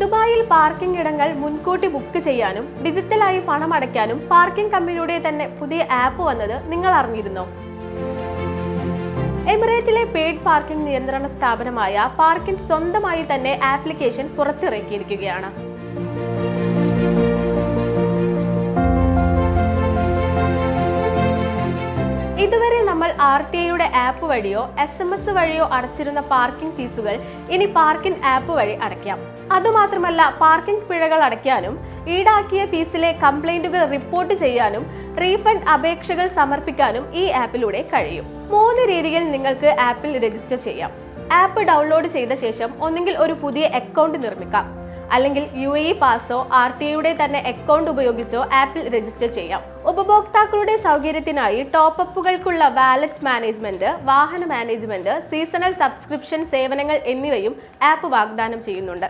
ദുബായിൽ പാർക്കിംഗ് ഇടങ്ങൾ മുൻകൂട്ടി ബുക്ക് ചെയ്യാനും ഡിജിറ്റലായി പണം അടയ്ക്കാനും പാർക്കിംഗ് കമ്പനിയുടെ തന്നെ പുതിയ ആപ്പ് വന്നത് നിങ്ങൾ അറിഞ്ഞിരുന്നോ? എമിറേറ്റിലെ പെയ്ഡ് പാർക്കിംഗ് നിയന്ത്രണ സ്ഥാപനമായ പാർക്കിംഗ് സ്വന്തമായി തന്നെ ആപ്ലിക്കേഷൻ പുറത്തിറക്കിയിരിക്കുകയാണ്. ഇതുവരെ നമ്മൾ ആർ ടി ഐയുടെ ആപ്പ് വഴിയോ എസ് എം എസ് വഴിയോ അടച്ചിരുന്ന പാർക്കിംഗ് ഫീസുകൾ ഇനി പാർക്കിംഗ് ആപ്പ് വഴി അടയ്ക്കാം. അതുമാത്രമല്ല പാർക്കിംഗ് പിഴകൾ അടയ്ക്കാനും ഈടാക്കിയ ഫീസിലെ കംപ്ലൈന്റുകൾ റിപ്പോർട്ട് ചെയ്യാനും റീഫണ്ട് അപേക്ഷകൾ സമർപ്പിക്കാനും ഈ ആപ്പിലൂടെ കഴിയും. മൂന്ന് രീതിയിൽ നിങ്ങൾക്ക് ആപ്പിൽ രജിസ്റ്റർ ചെയ്യാം. ആപ്പ് ഡൗൺലോഡ് ചെയ്ത ശേഷം ഒന്നുകിൽ ഒരു പുതിയ അക്കൗണ്ട് നിർമ്മിക്കാം. അല്ലെങ്കിൽ യു എ പാസോ ആർ ടി ഐയുടെ തന്നെ അക്കൗണ്ട് ഉപയോഗിച്ചോ ആപ്പിൽ രജിസ്റ്റർ ചെയ്യാം. ഉപഭോക്താക്കളുടെ സൗകര്യത്തിനായി ടോപ്പ് അപ്പുകൾക്കുള്ള വാലറ്റ് മാനേജ്മെന്റ് വാഹന മാനേജ്മെന്റ് സീസണൽ സബ്സ്ക്രിപ്ഷൻ സേവനങ്ങൾ എന്നിവയും ആപ്പ് വാഗ്ദാനം ചെയ്യുന്നുണ്ട്.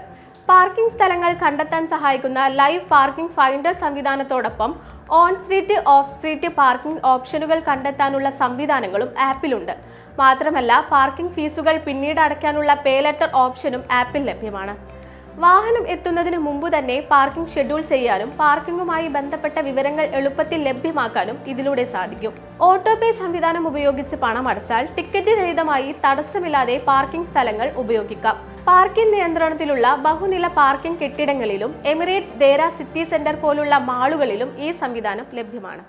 പാർക്കിംഗ് സ്ഥലങ്ങൾ കണ്ടെത്താൻ സഹായിക്കുന്ന live parking finder സംവിധാനത്തോടൊപ്പം on street off street parking ഓപ്ഷനുകൾ കണ്ടെത്താനുള്ള സംവിധാനങ്ങളും ആപ്പിലുണ്ട്. മാത്രമല്ല പാർക്കിംഗ് ഫീസുകൾ പിന്നീട് അടയ്ക്കാനുള്ള പേ ലെറ്റർ ഓപ്ഷനും ആപ്പിൽ ലഭ്യമാണ്. വാഹനം എത്തുന്നതിന് മുമ്പ് തന്നെ പാർക്കിംഗ് ഷെഡ്യൂൾ ചെയ്യാനും പാർക്കിംഗുമായി ബന്ധപ്പെട്ട വിവരങ്ങൾ എളുപ്പത്തിൽ ലഭ്യമാക്കാനും ഇതിലൂടെ സാധിക്കും. ഓട്ടോ പേ സംവിധാനം ഉപയോഗിച്ച് പണം അടച്ചാൽ ടിക്കറ്റ് രഹിതമായി തടസ്സമില്ലാതെ പാർക്കിംഗ് സ്ഥലങ്ങൾ ഉപയോഗിക്കാം. പാർക്കിംഗ് നിയന്ത്രണത്തിലുള്ള ബഹുനില പാർക്കിംഗ് കെട്ടിടങ്ങളിലും എമിറേറ്റ്സ് ദേര സിറ്റി സെന്റർ പോലുള്ള മാളുകളിലും ഈ സംവിധാനം ലഭ്യമാണ്.